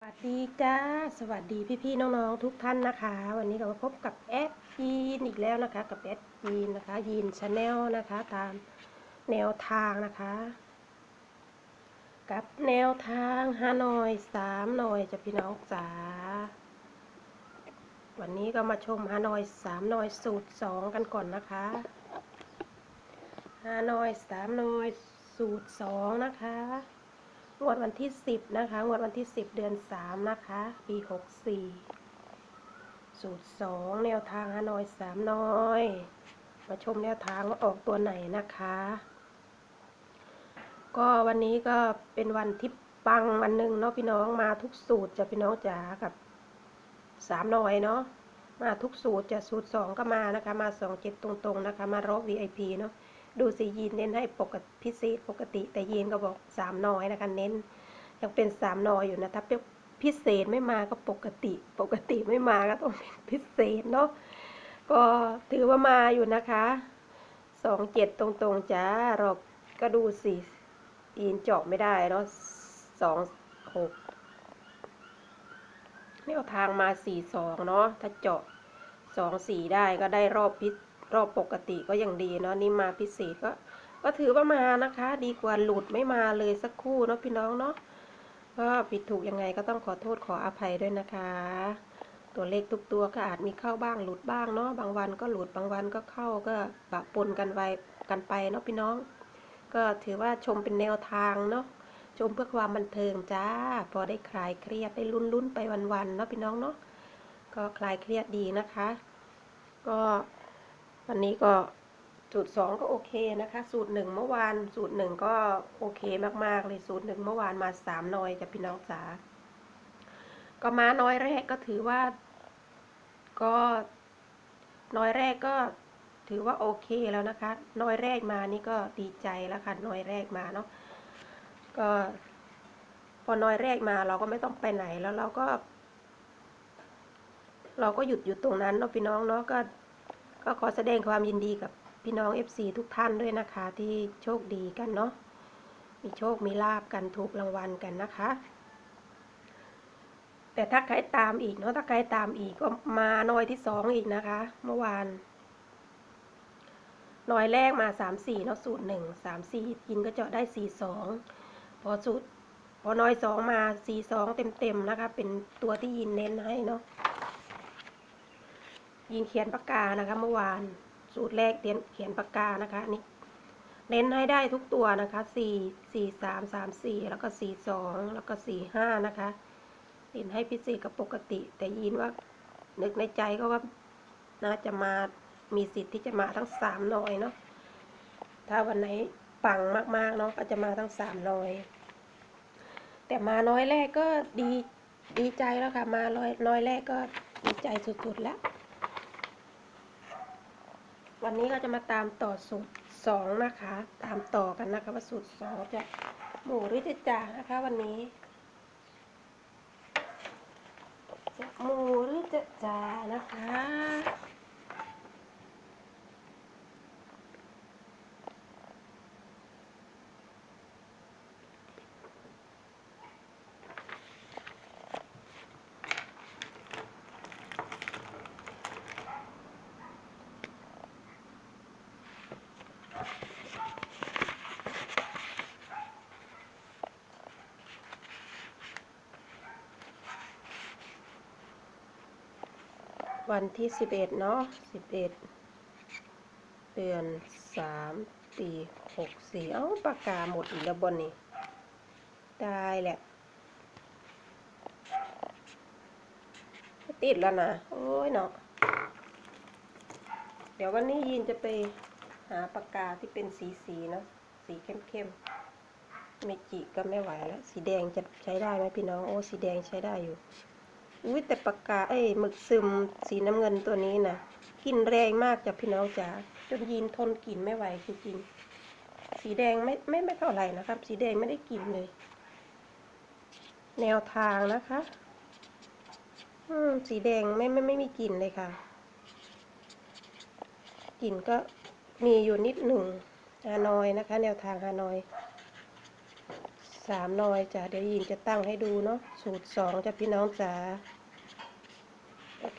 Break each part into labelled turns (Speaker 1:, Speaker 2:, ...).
Speaker 1: สวัสดีจ้า สวัสดีพี่ๆน้องๆทุกท่านนะคะ วันนี้เราพบกับแอดยีนอีกแล้วนะคะ กับแอดยีนนะคะยีนชาแนลนะคะ ตามแนวทางนะคะ กับแนวทางฮานอยสามหน่อยจะพี่น้องจ๋าวันนี้ก็มาชมฮานอยสามหน่อยสูตรสองกันก่อนนะคะฮานอยสามหน่อยสูตรสองนะคะ งวดวันที่ 10 นะคะ งวดวันที่ 10 เดือน 3 นะคะ ปี 64 สูตร 2 แนวทางฮานอย 3 น้อย มาชมแนวทางว่าออกตัวไหนนะคะ ก็วันนี้ก็เป็นวันที่ปังวันหนึ่งเนาะพี่น้องมาทุกสูตรจะพี่น้องจ๋ากับ 3 น้อยเนาะมาทุกสูตรจะสูตร 2 ก็มานะคะ มา 2 7 ตรงๆนะคะ มารอบ VIP เนาะ ดูสิยีนเน้นให้ปกติพิเศษปกติ แต่ยีนก็บอกสามน้อยนะคะเน้น ยังเป็นสามน้อยอยู่นะถ้าเป็นพิเศษไม่มาก็ปกติ ปกติไม่มาก็ต้องเป็นพิเศษเนาะก็ถือว่ามาอยู่นะคะสองเจ็ดตรงๆจ้าเราก็ดูสิยีนเจาะไม่ได้เนาะสองหกแนวทางมาสี่สองเนาะถ้าเจาะสองสี่ได้ก็ได้รอบพิ รอบปกติก็ยังดีเนาะนี่มาพิเศษก็ ก็ถือว่ามานะคะ ดีกว่าหลุดไม่มาเลยสักคู่เนาะพี่น้องเนาะก็ผิดถูกยังไงก็ต้องขอโทษขออภัยด้วยนะคะ ตัวเลขทุกตัวก็อาจมีเข้าบ้างหลุดบ้างเนาะบางวันก็หลุดบางวันก็เข้าก็ปะปนกันไว้กันไปเนาะพี่น้อง ก็ถือว่าชมเป็นแนวทางเนาะชมเพื่อความบันเทิงจ้า พอได้คลายเครียดได้ลุ้นๆไปวันๆเนาะพี่น้องเนาะก็คลายเครียดดีนะคะ ก็ วันนี้ก็สูตรสองก็โอเคนะคะ สูตรหนึ่งเมื่อวาน สูตรหนึ่งก็โอเคมากๆเลยสูตรหนึ่งเมื่อวานมาสามน้อยจะพี่น้องจ๋าก็มาน้อยแรกก็ถือว่า ก็น้อยแรกก็ถือว่าโอเคแล้วนะคะ น้อยแรกมานี่ก็ดีใจแล้วค่ะ น้อยแรกมาเนาะก็พอน้อยแรกมาเราก็ไม่ต้องไปไหนแล้วเราก็ เราก็หยุดอยู่ตรงนั้นเนาะพี่น้องเนาะก็ ก็ขอแสดงความยินดีกับพี่น้อง FC ทุกท่านด้วยนะคะ ที่โชคดีกันเนาะมีโชคมีลาบกันถูกรางวัลกันนะคะ แต่ถ้าใครตามอีกเนาะถ้าใครตามอีกก็มาหน่อยที่สองอีกนะคะ เมื่อวานหน่อยแรกมาสามสี่เนาะสูตรหนึ่งสามสี่กินก็เจาะได้สี่สองพอสูตรพอน้อยสองมาสี่สองเต็มๆนะคะ เป็นตัวที่ยินเน้นให้เนาะ ยิงเขียนปากกานะคะเมื่อวานสูตรแรกเขียนเขียนปากกานะคะนี่เน้นให้ได้ทุกตัวนะคะสี่สี่สามสามสี่แล้วก็สี่สองแล้วก็สี่ห้านะคะเน้นให้พิเศษกับปกติ แต่ยินว่านึกในใจก็ว่าน่าจะมามีสิทธิ์ที่จะมาทั้งสามหน่อยเนาะถ้าวันไหนปังมากๆเนาะก็จะมาทั้งสามหน่อยแต่มาน้อยแรกก็ดีดีใจแล้วค่ะ มาน้อยน้อยแรกก็ดีใจสุดๆแล้ว วันนี้ก็จะมาตามต่อสูตรสองนะคะ ตามต่อกันนะคะว่าสูตรสองจะหมูหรือจะจ่านะคะ วันนี้จะหมูหรือจะจ่านะคะ วันที่สิบเอ็ดเนาะสิบเอ็ดเดือนสามปีหกสี่เอ้าปากกาหมดอีกแล้วบนนี่ได้แหละติดแล้วนะ โอ้ยเนาะเดี๋ยววันนี้ยินจะไปหาปากกาที่เป็นสีสีๆเนาะสีเข้มๆเมจิก็ไม่ไหวแล้ว สีแดงจะใช้ได้ไหมพี่น้อง โอ้ สีแดงใช้ได้อยู่ อุ้ยแต่ปากกาเอ้ยหมึกซึมสีน้ำเงินตัวนี้นะกลิ่นแรงมากจ้ะพี่น้องจ๋าจนยีนทนกลิ่นไม่ไหวจริงๆสีแดงไม่ไม่ไม่เท่าไหร่นะครับ สีแดงไม่ได้กลิ่นเลย แนวทางนะคะ อืมสีแดงไม่ไม่ไม่มีกลิ่นเลยค่ะกลิ่นก็มีอยู่นิดหนึ่งฮานอยนะคะ แนวทางฮานอยสามนอยจ้ะเดี๋ยวยินจะตั้งให้ดูเนาะสูตรสองจ้ะพี่น้องจ๋า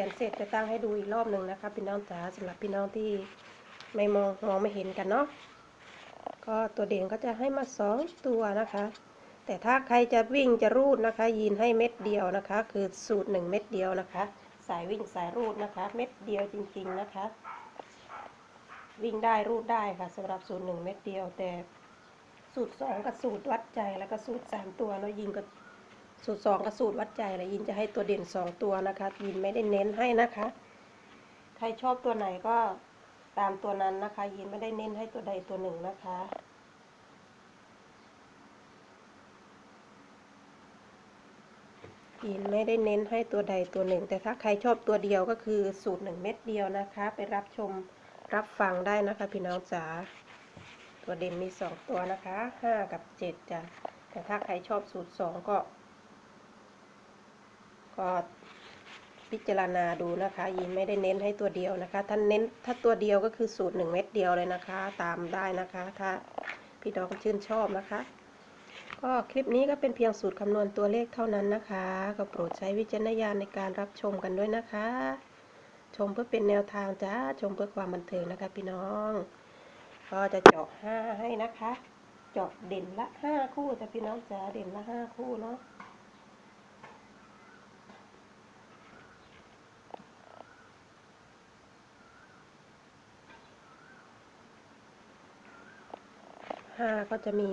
Speaker 1: ขียนเสร็จจะตั้งให้ดูอีกรอบหนึ่งนะคะพี่น้องจ๋าสำหรับพี่น้องที่ไม่มองมองไม่เห็นกันเนาะก็ตัวเด่นก็จะให้มาสองตัวนะคะ แต่ถ้าใครจะวิ่งจะรูดนะคะ ยีนให้เม็ดเดียวนะคะ คือสูตรหนึ่งเม็ดเดียวนะคะ สายวิ่งสายรูดนะคะ เม็ดเดียวจริง ๆนะคะ วิ่งได้รูดได้ค่ะสำหรับสูตรหนึ่งเม็ดเดียวแต่สูตรสองกับสูตรวัดใจแล้วก็สูตรสามตัวแล้วยิงกับ สูตรสองกับสูตรวัดใจแล้วยินจะให้ตัวเด่นสองตัวนะคะ ยินไม่ได้เน้นให้นะคะ ใครชอบตัวไหนก็ตามตัวนั้นนะคะ ยินไม่ได้เน้นให้ตัวใดตัวหนึ่งนะคะยินไม่ได้เน้นให้ตัวใดตัวหนึ่ง แต่ถ้าใครชอบตัวเดียวก็คือสูตรหนึ่งเม็ดเดียวนะคะ ไปรับชมรับฟังได้นะคะพี่น้องจ๋าตัวเด่นมีสองตัวนะคะห้ากับเจ็ดจ้ะแต่ถ้าใครชอบสูตรสองก็ ก็พิจารณาดูนะคะยินไม่ได้เน้นให้ตัวเดียวนะคะ ท่านเน้นถ้าตัวเดียวก็คือสูตรหนึ่งเม็ดเดียวเลยนะคะ ตามได้นะคะ ถ้าพี่น้องชื่นชอบนะคะ ก็คลิปนี้ก็เป็นเพียงสูตรคำนวณตัวเลขเท่านั้นนะคะ ก็โปรดใช้วิจารณญาณในการรับชมกันด้วยนะคะ ชมเพื่อเป็นแนวทางจ้าชมเพื่อความบันเทิงนะคะ พี่น้อง ก็จะเจาะห้าให้นะคะ เจาะเด่นละห้าคู่จ้ะพี่น้องจ๋าเด่นละห้าคู่เนาะ ห้าก็จะมี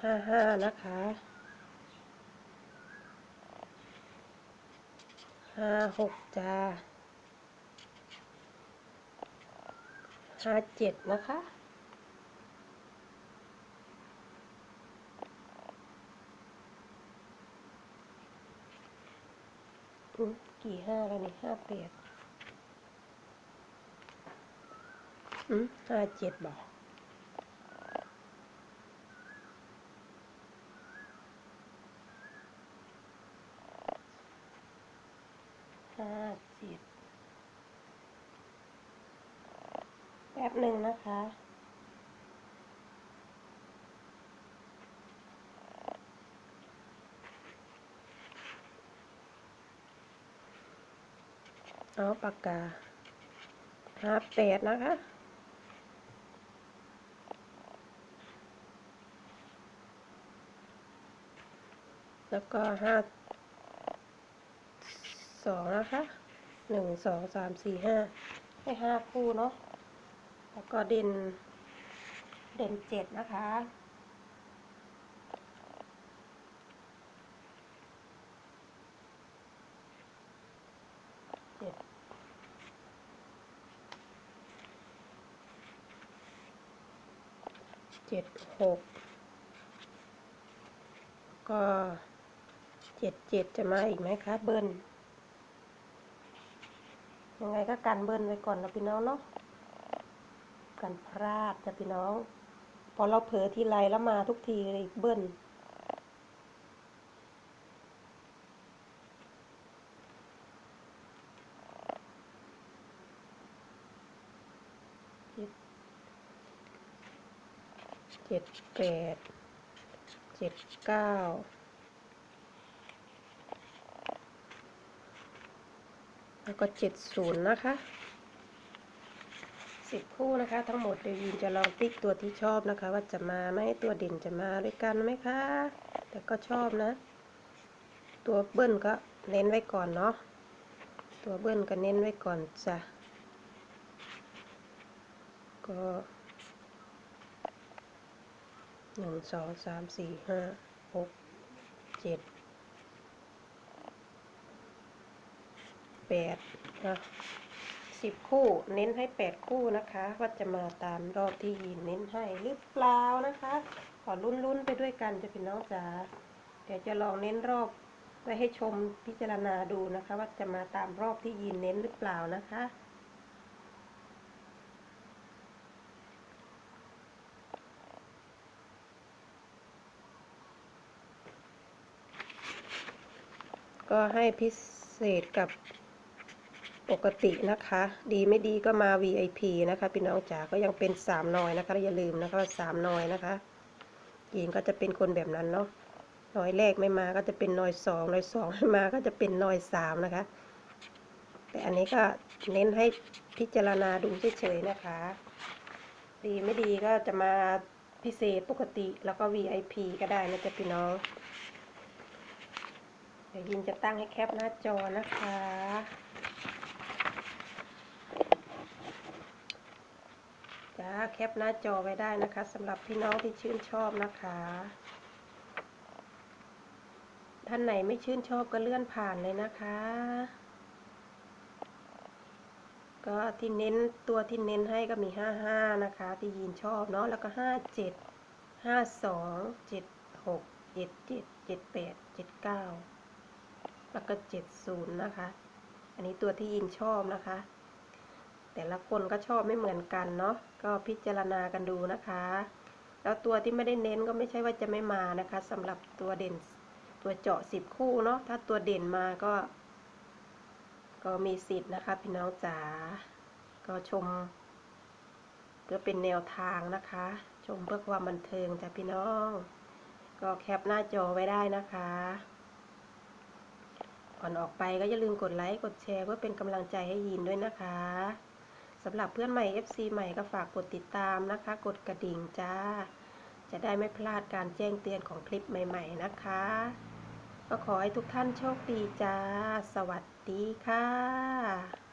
Speaker 1: ห้าห้านะคะห้าหกจ้าห้าเจ็ดนะคะอืมกี่ห้าแล้วนี่ห้าแปดอืมห้าเจ็ดบอก ห้าเจ็ดแป๊บหนึ่งนะคะ เอาปากกาห้าแปดนะคะแล้วก็ห้าสองนะคะ หนึ่งสองสามสี่ห้าให้ห้าคู่เนาะแล้วก็เด่น เด่นเจ็ดนะคะ เจ็ดเจ็ดหกก็เจ็ดเจ็ดจะมาอีกไหมคะเบิ้ล ยังไงก็กันเบิ้ลไว้ก่อนนะพี่น้องเนาะกันพลาดจะพี่น้อง พอเราเผลอทีไรแล้วมาทุกทีเลยเบิ้ลเจ็ดแปดเจ็ดเก้า แล้วก็เจ็ดศูนย์นะคะสิบคู่นะคะ ทั้งหมดเดี๋ยวยินจะลองติ๊กตัวที่ชอบนะคะ ว่าจะมาไหมตัวเด่นจะมาด้วยกันไหมคะ แต่ก็ชอบนะ ตัวเบิ้ลก็เน้นไว้ก่อนเนาะตัวเบิ้ลก็เน้นไว้ก่อนจ้ะก็หนึ่งสองสามสี่ห้าหกเจ็ด แปดนะสิบคู่ เน้นให้แปดคู่นะคะว่าจะมาตามรอบที่ยินเน้นให้หรือเปล่านะคะ ขอลุ้นๆไปด้วยกันจะพี่น้องจ๋าเดี๋ยวจะลองเน้นรอบไว้ให้ชมพิจารณาดูนะคะ ว่าจะมาตามรอบที่ยินเน้นหรือเปล่านะคะก็ให้พิเศษกับ ปกตินะคะ ดีไม่ดีก็มา VIP นะคะพี่น้องจ๋าก็ยังเป็นสามนอยนะคะอย่าลืมนะคะสามนอยนะคะยีนก็จะเป็นคนแบบนั้นเนาะน้อยแรกไม่มาก็จะเป็นน้อยสองน้อยสองไม่มาก็จะเป็นน้อยสามนะคะ แต่อันนี้ก็เน้นให้พิจารณาดูเฉยๆนะคะ ดีไม่ดีก็จะมาพิเศษปกติแล้วก็ VIP ก็ได้นะจ๊ะพี่น้อง เดี๋ยวยินจะตั้งให้แคปหน้าจอนะคะ จ้าแคปหน้าจอไว้ได้นะคะสำหรับพี่น้องที่ชื่นชอบนะคะ ท่านไหนไม่ชื่นชอบก็เลื่อนผ่านเลยนะคะ ก็ที่เน้นตัวที่เน้นให้ก็มีห้าห้านะคะ ที่ยีนชอบเนาะแล้วก็ห้าเจ็ดห้าสองเจ็ดหกเจ็ดเจ็ดเจ็ดแปดเจ็ดเก้าแล้วก็เจ็ดศูนย์นะคะ อันนี้ตัวที่ยีนชอบนะคะ แต่ละคนก็ชอบไม่เหมือนกันเนาะก็พิจารณากันดูนะคะ แล้วตัวที่ไม่ได้เน้นก็ไม่ใช่ว่าจะไม่มานะคะสำหรับตัวเด่นตัวเจาะสิบคู่เนาะถ้าตัวเด่นมาก็ ก็มีสิทธิ์นะคะ พี่น้องจ๋าก็ชมเพื่อเป็นแนวทางนะคะ ชมเพื่อความบันเทิงจ้ะพี่น้อง ก็แคปหน้าจอไว้ได้นะคะก่อนออกไปก็อย่าลืมกดไลค์ กดแชร์เพื่อเป็นกำลังใจให้ยินด้วยนะคะ สำหรับเพื่อนใหม่ FC ใหม่ก็ฝากกดติดตามนะคะ กดกระดิ่งจ้า จะได้ไม่พลาดการแจ้งเตือนของคลิปใหม่ ๆ นะคะ ก็ขอให้ทุกท่านโชคดีจ้า สวัสดีค่ะ